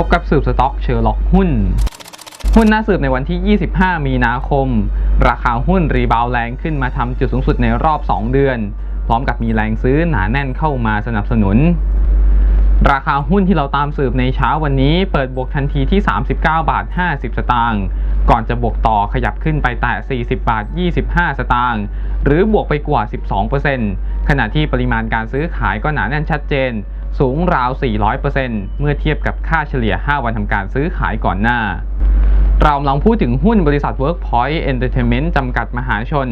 พบกับสืบสต็อกเชอร์ล็อกหุ้น หุ้นหน้าสืบในวันที่ 25 มีนาคม ราคาหุ้นรีบาวแรงขึ้นมาทำจุดสูงสุดในรอบ 2 เดือน พร้อมกับมีแรงซื้อหนาแน่นเข้ามาสนับสนุน ราคาหุ้นที่เราตามสืบในเช้าวันนี้ เปิดบวกทันทีที่ 39 บาท 50 สตางค์ก่อนจะบวกต่อขยับขึ้นไปแต่ 40 บาท 25 สตางค์ หรือบวกไปกว่า 12%ขณะที่ปริมาณการซื้อขายก็หนาแน่นชัดเจน สูงราว 400%เมื่อเทียบกับค่าเฉลี่ย 5 วันทำการซื้อขายก่อนหน้า เรากำลังพูดถึงหุ้นบริษัท Workpoint Entertainment จำกัดมหาชน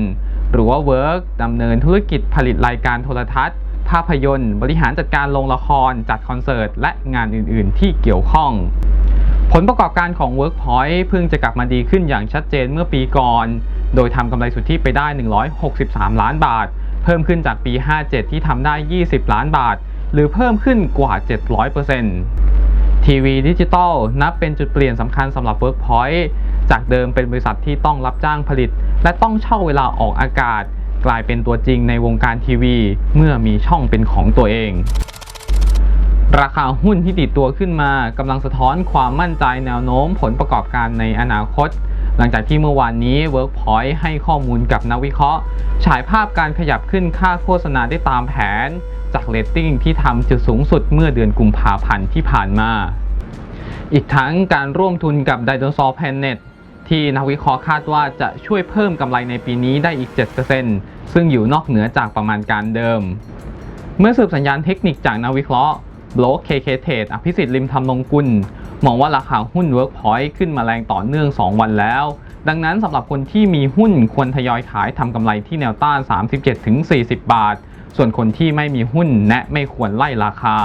หรือว่า Work ดำเนินธุรกิจผลิตรายการโทรทัศน์ ภาพยนตร์ บริหารจัดการโรงละคร จัดคอนเสิร์ต และงานอื่น ๆ ที่เกี่ยวข้อง ผลประกอบการของ Workpoint เพิ่งจะกลับมาดีขึ้นอย่างชัดเจนเมื่อปีก่อน โดยทำกำไรสุทธิไปได้ 163 ล้านบาท เพิ่มขึ้นจากปี 57 ที่ทำได้ 20 ล้านบาท หรือเพิ่มขึ้นกว่า 700%ทีวีดิจิตอลนับเป็นจุดเปลี่ยนสำคัญสำหรับ Workpoint จากเดิมเป็นบริษัทที่ต้องรับจ้างผลิต และต้องเช่าเวลาออกอากาศ กลายเป็นตัวจริงในวงการทีวี เมื่อมีช่องเป็นของตัวเอง ราคาหุ้นที่ติดตัวขึ้นมากำลังสะท้อนความมั่นใจแนวโน้มผลประกอบการในอนาคต หลังจากที่เมื่อวานนี้ Workpoint ให้ข้อมูลกับนักวิเคราะห์ ฉายภาพการขยับขึ้นค่าโฆษณาได้ตามแผน จากเรตติ้งที่ทำจุดสูงสุดเมื่อเดือนกุมภาพันธ์ที่ผ่านมา อีกทั้งการร่วมทุนกับ Dinosaur Planet ที่นักวิเคราะห์คาดว่าจะช่วยเพิ่มกำไรในปีนี้ได้อีก 7%ซึ่งอยู่นอกเหนือจากประมาณการเดิม เมื่อสืบสัญญาณเทคนิคจากนักวิเคราะห์บล็อก KK Trade อภิสิทธิ์ริมธรรมนงกุล มองว่าราคาหุ้น Workpoint ขึ้นมาแรงต่อเนื่อง 2 วันแล้ว ดังนั้นสำหรับคนที่มีหุ้นควรทยอยขายทำกำไรที่แนวต้าน 37-40 บาท ส่วนคนที่ไม่มีหุ้นแนะไม่ควรไล่ราคา